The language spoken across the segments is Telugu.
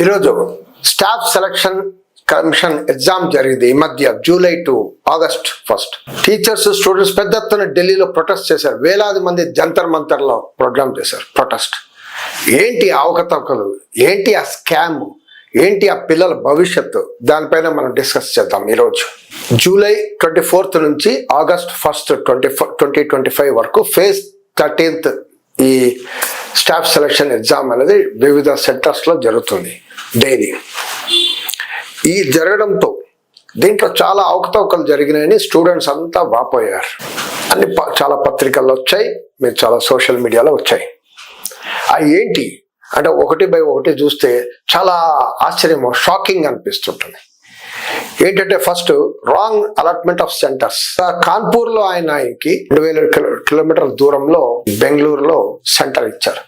ఈరోజు స్టాఫ్ సెలక్షన్ కమిషన్ ఎగ్జామ్ జరిగింది. ఈ మధ్య July to August first. Teachers students పెద్ద ఎత్తున ఢిల్లీలో ప్రొటెస్ట్ చేశారు. వేలాది మంది జంతర్ మంతర్లో ప్రోగ్రామ్ చేశారు. ప్రొటెస్ట్. ఏంటి అవకతవకలు? ఏంటి ఆ స్కామ్? ఏంటి ఆ పిల్లల భవిష్యత్తు? దానిపైన మనం డిస్కస్ చేద్దాం ఈరోజు. జూలై ట్వంటీ ఫోర్త్ నుంచి August first twenty twenty twenty five వరకు ఫేజ్ థర్టీన్త్ ఈ స్టాఫ్ సెలక్షన్ ఎగ్జామ్ అనేది వివిధ సెంటర్స్లో జరుగుతుంది డైలీ. ఈ జరగడంతో దీంట్లో చాలా అవకతవకలు జరిగినాయని స్టూడెంట్స్ అంతా వాపోయారు. అన్ని ప- చాలా పత్రికల్లో వచ్చాయి మీరు చాలా సోషల్ మీడియాలో వచ్చాయి. అవి ఏంటి? అంటే ఒకటి బై ఒకటి చూస్తే చాలా ఆశ్చర్యం షాకింగ్ అనిపిస్తుంటుంది. ఏంటంటే first wrong allotment of centres కాన్పూర్లో ఆయన ఆయనకి రెండు వేల కిలోమీటర్ల దూరంలో బెంగళూరులో సెంటర్ ఇచ్చారు.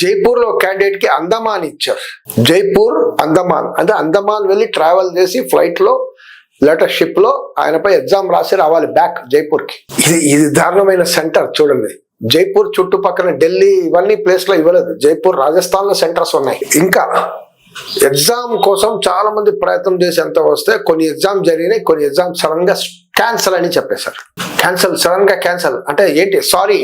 జైపూర్లో క్యాండిడేట్కి అందమాన్ ఇచ్చారు. జైపూర్ అందమాన్ అంటే అందమాన్ వెళ్ళి ట్రావెల్ చేసి ఫ్లైట్లో లేటర్ షిప్లో ఆయనపై ఎగ్జామ్ రాసి రావాలి బ్యాక్ జైపూర్కి ఇది ఇది దారుణమైన సెంటర్ చూడండి. జైపూర్ చుట్టుపక్కల ఢిల్లీ ఇవన్నీ ప్లేస్లో ఇవ్వలేదు. జైపూర్ రాజస్థాన్లో సెంటర్స్ ఉన్నాయి. ఇంకా ఎగ్జామ్ కోసం చాలా మంది ప్రయత్నం చేసి ఎంత వస్తే కొన్ని ఎగ్జామ్ జరిగినాయి కొన్ని ఎగ్జామ్ సడన్గా క్యాన్సల్ అని చెప్పేశారు. క్యాన్సల్ సడన్గా క్యాన్సల్ అంటే ఏంటి? Sorry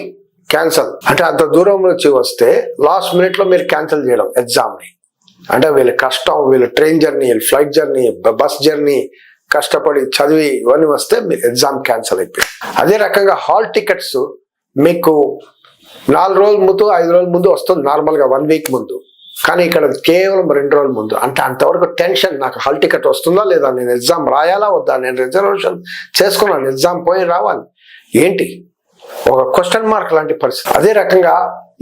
cancel. అంటే అంత దూరం నుంచి వస్తే లాస్ట్ మినిట్లో మీరు క్యాన్సిల్ చేయడం ఎగ్జామ్ని అంటే వీళ్ళ కష్టం వీళ్ళ ట్రైన్ జర్నీ వీళ్ళ ఫ్లైట్ జర్నీ బస్ జర్నీ కష్టపడి చదివి ఇవన్నీ వస్తే మీరు ఎగ్జామ్ క్యాన్సిల్ అయిపోయింది. అదే రకంగా హాల్ టికెట్స్ మీకు నాలుగు రోజుల ముందు ఐదు రోజుల ముందు వస్తుంది నార్మల్గా వన్ వీక్ ముందు. కానీ ఇక్కడ కేవలం రెండు రోజుల ముందు. అంటే అంతవరకు టెన్షన్ నాకు హాల్ టికెట్ వస్తుందా లేదా నేను ఎగ్జామ్ రాయాలా వద్దా నేను రిజర్వేషన్ చేసుకున్నాను ఎగ్జామ్ పోయి రావాలి. ఏంటి? ఒక క్వశ్చన్ మార్క్ లాంటి పరిస్థితి. అదే రకంగా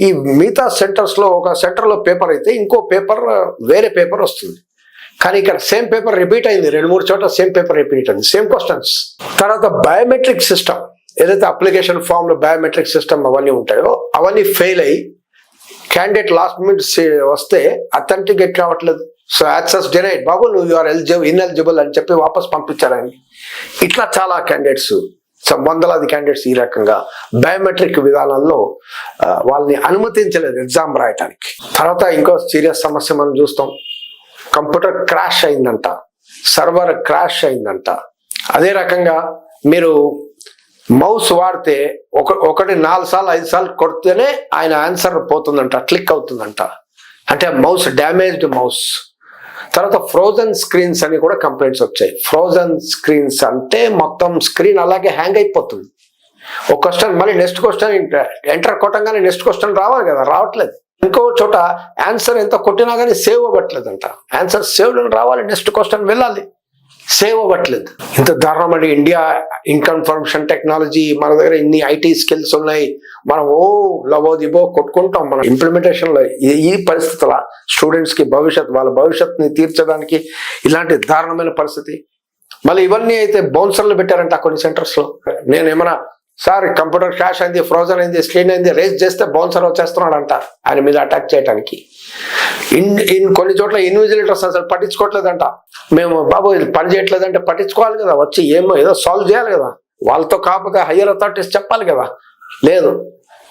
ఈ మిగతా సెంటర్స్లో ఒక సెంటర్లో పేపర్ అయితే ఇంకో పేపర్ వేరే పేపర్ వస్తుంది. కానీ ఇక్కడ సేమ్ పేపర్ రిపీట్ అయింది రెండు మూడు చోట్ల సేమ్ పేపర్ రిపీట్ అయింది సేమ్ క్వశ్చన్స్. తర్వాత బయోమెట్రిక్ సిస్టమ్ ఏదైతే అప్లికేషన్ ఫామ్లో బయోమెట్రిక్ సిస్టమ్ అవన్నీ ఉంటాయో అవన్నీ ఫెయిల్ అయ్యి క్యాండిడేట్ లాస్ట్ మినిట్ వస్తే అథెంటికేట్ కావట్లేదు సో యాక్సెస్ డినైడ్ బాబు నువ్వు యూఆర్ ఎలిజిబుల్ ఇన్ఎలిజిబుల్ అని చెప్పి వాపస్ పంపించారని ఇట్లా చాలా క్యాండిడేట్స్ వందలాది క్యాండిడేట్స్ ఈ రకంగా బయోమెట్రిక్ విధానంలో వాళ్ళని అనుమతించలేదు ఎగ్జామ్ రాయటానికి. తర్వాత ఇంకో సీరియస్ సమస్య మనం చూస్తాం. కంప్యూటర్ క్రాష్ అయిందంట. సర్వర్ క్రాష్ అయిందంట. అదే రకంగా మీరు మౌస్ వాడితే ఒక ఒకటి నాలుగు సార్లు ఐదు సార్లు కొడితేనే ఆయన ఆన్సర్ పోతుందంట క్లిక్ అవుతుందంట. అంటే మౌస్ డ్యామేజ్డ్ మౌస్. తర్వాత ఫ్రోజన్ స్క్రీన్స్ అని కూడా కంప్లైంట్స్ వచ్చాయి. ఫ్రోజన్ స్క్రీన్స్ అంటే మొత్తం స్క్రీన్ అలాగే హ్యాంగ్ అయిపోతుంది. ఒక క్వశ్చన్ మళ్ళీ నెక్స్ట్ క్వశ్చన్ ఎంటర్ కొట్టంగానే నెక్స్ట్ క్వశ్చన్ రావాలి కదా రావట్లేదు. ఇంకో చోట ఆన్సర్ ఎంత కొట్టినా కానీ సేవ్ అవ్వట్లేదంట. ఆన్సర్ సేవ్ రావాలి నెక్స్ట్ క్వశ్చన్ వెళ్ళాలి. సేవ్ అవ్వట్లేదు. ఇంత దారుణమైన ఇండియా ఇన్కన్ఫర్మేషన్ టెక్నాలజీ మన దగ్గర ఇన్ని ఐటీ స్కిల్స్ ఉన్నాయి. మనం ఓ లవో దిబో కొట్టుకుంటాం మనం. ఇంప్లిమెంటేషన్లో ఈ- పరిస్థితుల స్టూడెంట్స్కి భవిష్యత్ వాళ్ళ భవిష్యత్తుని తీర్చడానికి ఇలాంటి దారుణమైన పరిస్థితి. మళ్ళీ ఇవన్నీ అయితే బౌన్సర్లు పెట్టారంట కొన్ని సెంటర్స్లో. నేను ఏమైనా సార్ కంప్యూటర్ క్రాష్ అయింది ఫ్రోజన్ అయింది స్క్రీన్ అయింది రేస్ చేస్తే బౌన్సర్ వచ్చేస్తున్నాడంట ఆయన మీద అటాక్ చేయడానికి ఇన్ ఇన్ కొన్ని చోట్ల ఇన్విజిలేటర్స్ అసలు పట్టించుకోవట్లేదంట. మేము బాబు ఇది పని చేయట్లేదంటే పట్టించుకోవాలి కదా వచ్చి ఏమో ఏదో సాల్వ్ చేయాలి కదా. వాళ్ళతో కాకపోతే హయ్యర్ అథారిటీస్ చెప్పాలి కదా. లేదు.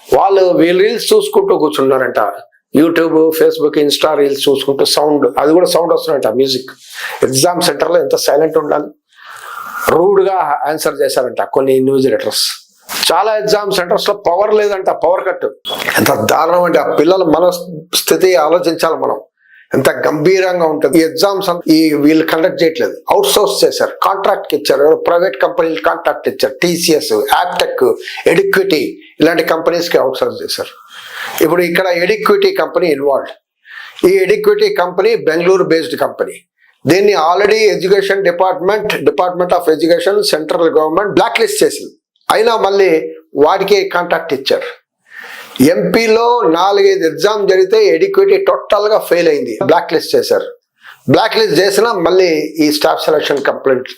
వాళ్ళు వీళ్ళు రీల్స్ చూసుకుంటూ కూర్చున్నారంట. యూట్యూబ్ ఫేస్బుక్ ఇన్స్టా రీల్స్ చూసుకుంటూ సౌండ్ అది కూడా సౌండ్ వస్తుందంట మ్యూజిక్ ఎగ్జామ్ సెంటర్లో ఎంత సైలెంట్ ఉండాలి. రూడ్గా ఆన్సర్ చేశారంట కొన్ని ఇన్విజిలేటర్స్. చాలా ఎగ్జామ్ సెంటర్స్లో పవర్ లేదంట పవర్ కట్. ఎంత దారుణం అంటే ఆ పిల్లల మనస్థితి ఆలోచించాలి మనం. ఎంత గంభీరంగా ఉంటుంది. ఈ ఎగ్జామ్స్ ఈ వీళ్ళు కండక్ట్ చేయట్లేదు. అవుట్ సోర్స్ చేశారు కాంట్రాక్ట్ ఇచ్చారు. ప్రైవేట్ కంపెనీలు కాంట్రాక్ట్ ఇచ్చారు. టీసీఎస్ యాప్టెక్ ఎడిక్విటీ ఇలాంటి కంపెనీస్కి అవుట్ సోర్స్ చేశారు. ఇప్పుడు ఇక్కడ ఎడిక్విటీ కంపెనీ ఇన్వాల్వ్ ఈ Eduquity company Bengaluru based company. దీన్ని already education department department of education central government blacklist చేసింది. అయినా మళ్ళీ వాడికి కాంట్రాక్ట్ ఇచ్చారు. ఎంపీలో నాలుగైదు ఎగ్జామ్ జరిగితే ఎడ్యుకేటీ టోటల్గా ఫెయిల్ అయింది. బ్లాక్ లిస్ట్ చేశారు. బ్లాక్ లిస్ట్ చేసినా మళ్ళీ ఈ స్టాఫ్ సెలక్షన్ కంప్లైంట్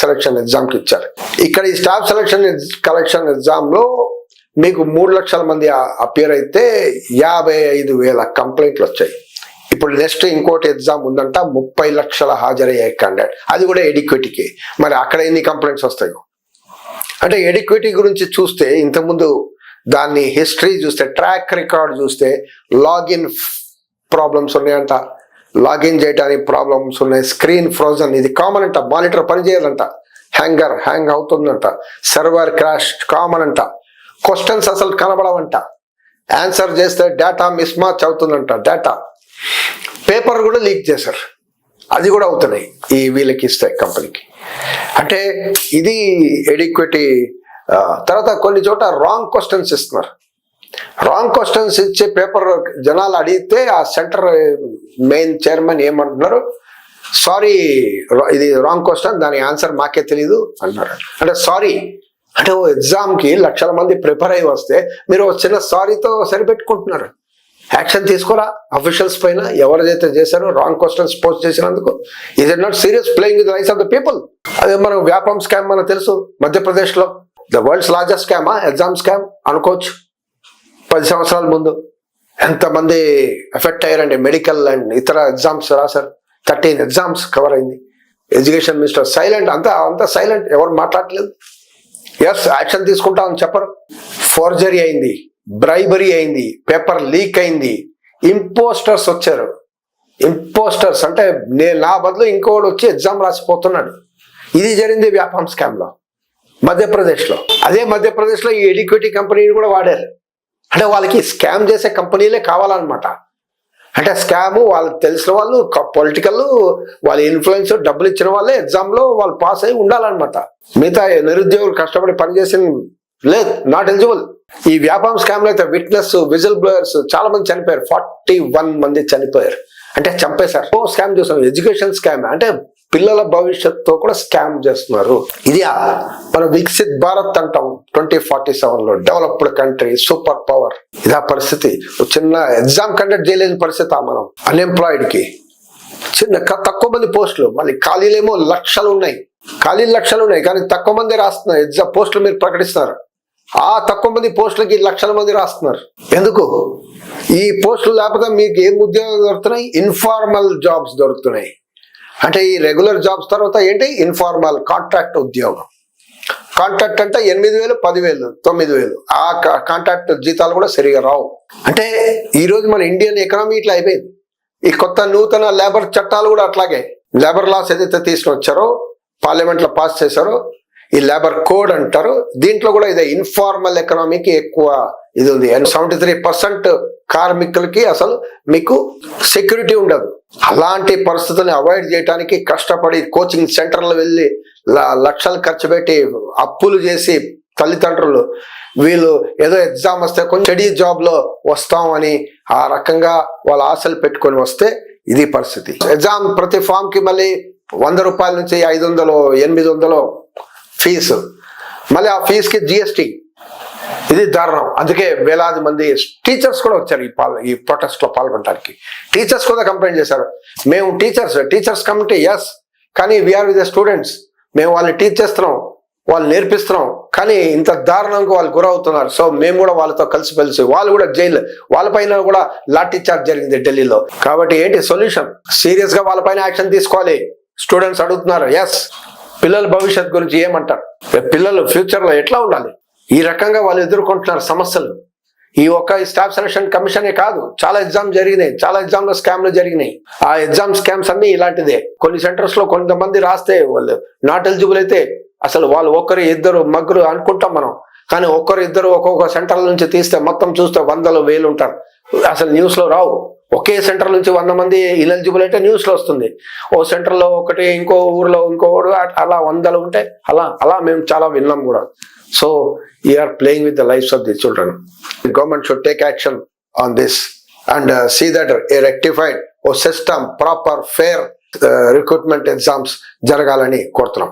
సెలక్షన్ ఎగ్జామ్కి ఇచ్చారు. ఇక్కడ ఈ స్టాఫ్ సెలక్షన్ కలెక్షన్ ఎగ్జామ్లో మీకు మూడు లక్షల మంది అపియర్ అయితే యాభై ఐదు వేల కంప్లైంట్లు వచ్చాయి. ఇప్పుడు నెక్స్ట్ ఇంకోటి ఎగ్జామ్ ఉందంట ముప్పై లక్షల హాజరయ్యే క్యాండిడేట్ అది కూడా ఎడిక్విటీకి. మరి అక్కడ ఎన్ని కంప్లైంట్స్ వస్తాయో? అంటే ఎడిక్విటీ గురించి చూస్తే ఇంతకుముందు దాన్ని హిస్టరీ చూస్తే ట్రాక్ రికార్డ్ చూస్తే లాగిన్ ప్రాబ్లమ్స్ ఉన్నాయంట. లాగిన్ చేయడానికి ప్రాబ్లమ్స్ ఉన్నాయి. Screen frozen. ఇది కామన్ అంట. మానిటర్ పనిచేయాలంట హ్యాంగర్ హ్యాంగ్ అవుతుందంట. సర్వర్ క్రాష్ కామన్ అంట. క్వశ్చన్స్ అసలు కనబడవంట. ఆన్సర్ చేస్తే డేటా మిస్ మ్యాచ్ అవుతుందంట. డేటా. పేపర్ కూడా లీక్ చేశారు. అది కూడా అవుతున్నాయి. ఈ వీళ్ళకి ఇస్తాయి కంపెనీకి. అంటే ఇది ఎడిక్విటీ తర్వాత కొన్ని చోట రాంగ్ క్వశ్చన్స్ ఇస్తున్నారు. రాంగ్ క్వశ్చన్స్ ఇచ్చే పేపర్ జనాలు అడిగితే ఆ సెంటర్ మెయిన్ చైర్మన్ ఏమంటున్నారు? సారీ ఇది రాంగ్ క్వశ్చన్ దాని ఆన్సర్ మాకే తెలియదు అన్నారు అంటే సారీ అంటే ఓ ఎగ్జామ్కి లక్షల మంది ప్రిపేర్ అయ్యి వస్తే మీరు చిన్న సారీతో సరిపెట్టుకుంటున్నారు. యాక్షన్ తీసుకోరా? అఫీషియల్స్ పైన ఎవరైతే చేశారో రాంగ్ క్వశ్చన్స్ పోస్ట్ చేసినందుకు is it not serious playing with rights of the people అదే మనం వ్యాపం స్కామ్ మనకు తెలుసు మధ్యప్రదేశ్లో. ద వరల్డ్స్ లార్జెస్ట్ స్కామా ఎగ్జామ్ స్కామ్ అనుకోవచ్చు. పది సంవత్సరాల ముందు. ఎంతమంది ఎఫెక్ట్ అయ్యారండి? మెడికల్ అండ్ ఇతర ఎగ్జామ్స్ రాశారు థర్టీన్ ఎగ్జామ్స్ కవర్ అయింది. ఎడ్యుకేషన్ మినిస్టర్ సైలెంట్ అంతా అంతా సైలెంట్ ఎవరు మాట్లాడలేదు. ఎస్ యాక్షన్ తీసుకుంటామని చెప్పరు. ఫోర్జరీ అయింది. బ్రైబరీ అయింది పేపర్ లీక్ అయింది ఇంపోస్టర్స్ వచ్చారు. ఇంపోస్టర్స్ అంటే నేను నా బదులు ఇంకోడు వచ్చి ఎగ్జామ్ రాసిపోతున్నాడు. ఇది జరిగింది వ్యాపారం స్కామ్లో మధ్యప్రదేశ్లో. అదే మధ్యప్రదేశ్లో ఈ ఎడిక్విటీ కంపెనీని కూడా వాడారు. అంటే వాళ్ళకి స్కామ్ చేసే కంపెనీలే కావాలన్నమాట. అంటే స్కామ్ వాళ్ళకి తెలిసిన వాళ్ళు పొలిటికల్ వాళ్ళ ఇన్ఫ్లుయెన్స్ డబ్బులు ఇచ్చిన వాళ్ళే ఎగ్జామ్లో వాళ్ళు పాస్ అయి ఉండాలన్నమాట. మిగతా నిరుద్యోగులు కష్టపడి పనిచేసిన లేదు నాట్ ఎలిజిబుల్ ఈ వ్యాపారం స్కామ్లో అయితే విట్నెస్ విజిల్ బ్లోయర్స్ చాలా మంది చనిపోయారు. ఫార్టీ వన్ మంది చనిపోయారు. అంటే చంపేశారు. ఓ స్కామ్ చూసాం ఎడ్యుకేషన్ స్కామ్ అంటే పిల్లల భవిష్యత్తుతో కూడా స్కామ్ చేస్తున్నారు. ఇది మన వికసిత్ భారత్ అంటాం. ట్వంటీ ఫార్టీ సెవెన్లో డెవలప్డ్ కంట్రీ సూపర్ పవర్ ఇదా పరిస్థితి. చిన్న ఎగ్జామ్ కండక్ట్ చేయలేని పరిస్థితి ఆ మనం. అన్ఎంప్లాయిడ్కి. చిన్న తక్కువ మంది పోస్టులు. మళ్ళీ ఖాళీలేమో లక్షలు ఉన్నాయి. ఖాళీ లక్షలు ఉన్నాయి. కానీ తక్కువ మంది రాస్తున్నారు. ఎగ్జామ్ పోస్టులు మీరు ప్రకటిస్తున్నారు. ఆ తక్కువ మంది పోస్టులకి లక్షల మంది రాస్తున్నారు. ఎందుకు? ఈ పోస్టులు లేకపోతే మీకు ఏం ఉద్యోగాలు దొరుకుతున్నాయి? ఇన్ఫార్మల్ జాబ్స్ దొరుకుతున్నాయి. అంటే ఈ రెగ్యులర్ జాబ్స్ తర్వాత ఏంటి? ఇన్ఫార్మల్ కాంట్రాక్ట్ ఉద్యోగం. కాంట్రాక్ట్ అంటే ఎనిమిది వేలు పదివేలు తొమ్మిది వేలు. ఆ కా- కాంట్రాక్ట్ జీతాలు కూడా సరిగా రావు. అంటే ఈరోజు మన ఇండియన్ ఎకనామీ ఇట్లా అయిపోయింది. ఈ కొత్త నూతన లేబర్ చట్టాలు కూడా అట్లాగే. లేబర్ లాస్ ఏదైతే తీసుకొచ్చారో వచ్చారో పాస్ చేశారో ఈ లేబర్ కోడ్ అంటారు. దీంట్లో కూడా ఇదే ఇన్ఫార్మల్ ఎకనామీకి ఎక్కువ ఇది ఉంది. అండ్ సెవెంటీ త్రీ పర్సెంట్ కార్మికులకి అసలు మీకు సెక్యూరిటీ ఉండదు. అలాంటి పరిస్థితుల్ని అవాయిడ్ చేయడానికి కష్టపడి కోచింగ్ సెంటర్లు వెళ్ళి లక్షలు ఖర్చు పెట్టి అప్పులు చేసి తల్లిదండ్రులు వీళ్ళు ఏదో ఎగ్జామ్ వస్తే కొంచెం స్టడీ జాబ్లో వస్తామని ఆ రకంగా వాళ్ళ ఆశలు పెట్టుకొని వస్తే ఇది పరిస్థితి. ఎగ్జామ్ ప్రతి ఫామ్కి మళ్ళీ వంద రూపాయల నుంచి ఐదు వందలు ఎనిమిది వందలు ఫీజు. మళ్ళీ ఆ ఫీజుకి జిఎస్టీ ఇది దారుణం. అందుకే వేలాది మంది టీచర్స్ కూడా వచ్చారు ఈ పాల్ ఈ ప్రొటెస్ట్లో పాల్గొనడానికి టీచర్స్ కూడా కంప్లైంట్ చేశారు. మేము టీచర్స్ టీచర్స్ కమిటీ ఎస్ కానీ we are with the students మేము వాళ్ళని టీచ్ చేస్తున్నాం. వాళ్ళు నేర్పిస్తున్నాం. కానీ ఇంత దారుణంగా వాళ్ళు గురవుతున్నారు. సో మేము కూడా వాళ్ళతో కలిసి కలిసి వాళ్ళు కూడా జైలు వాళ్ళపైన కూడా లాఠీ చార్జ్ జరిగింది ఢిల్లీలో. కాబట్టి ఏంటి సొల్యూషన్ సీరియస్గా వాళ్ళపైన యాక్షన్ తీసుకోవాలి. స్టూడెంట్స్ అడుగుతున్నారు ఎస్ పిల్లల భవిష్యత్ గురించి ఏమంటారు? పిల్లలు ఫ్యూచర్లో ఎట్లా ఉండాలి? ఈ రకంగా వాళ్ళు ఎదుర్కొంటున్నారు సమస్యలు. ఈ ఒక్క స్టాఫ్ సెలక్షన్ కమిషనే కాదు చాలా ఎగ్జామ్ జరిగినాయి చాలా ఎగ్జామ్లో స్కామ్లు జరిగినాయి. ఆ ఎగ్జామ్ స్కామ్స్ అన్ని ఇలాంటిదే. కొన్ని సెంటర్స్లో కొంతమంది రాస్తే వాళ్ళు నాట్ ఎలిజిబుల్ అయితే అసలు వాళ్ళు ఒకరు ఇద్దరు మగ్గురు అనుకుంటాం మనం. కానీ ఒక్కరు ఇద్దరు ఒక్కొక్క సెంటర్ నుంచి తీస్తే మొత్తం చూస్తే వందలు వేలు ఉంటారు. అసలు న్యూస్లో రావు. ఒకే సెంటర్ నుంచి వంద మంది ఇనెలిజిబుల్ అయితే న్యూస్లో వస్తుంది. ఓ సెంటర్లో ఒకటి ఇంకో ఊర్లో ఇంకోడు అలా వందలు ఉంటే అలా అలా మేము చాలా విన్నాం కూడా. So are playing with the lives of the children government should take action on this and see that a rectified oh system proper fair recruitment exams జరగాలని కోరుతున్నాం.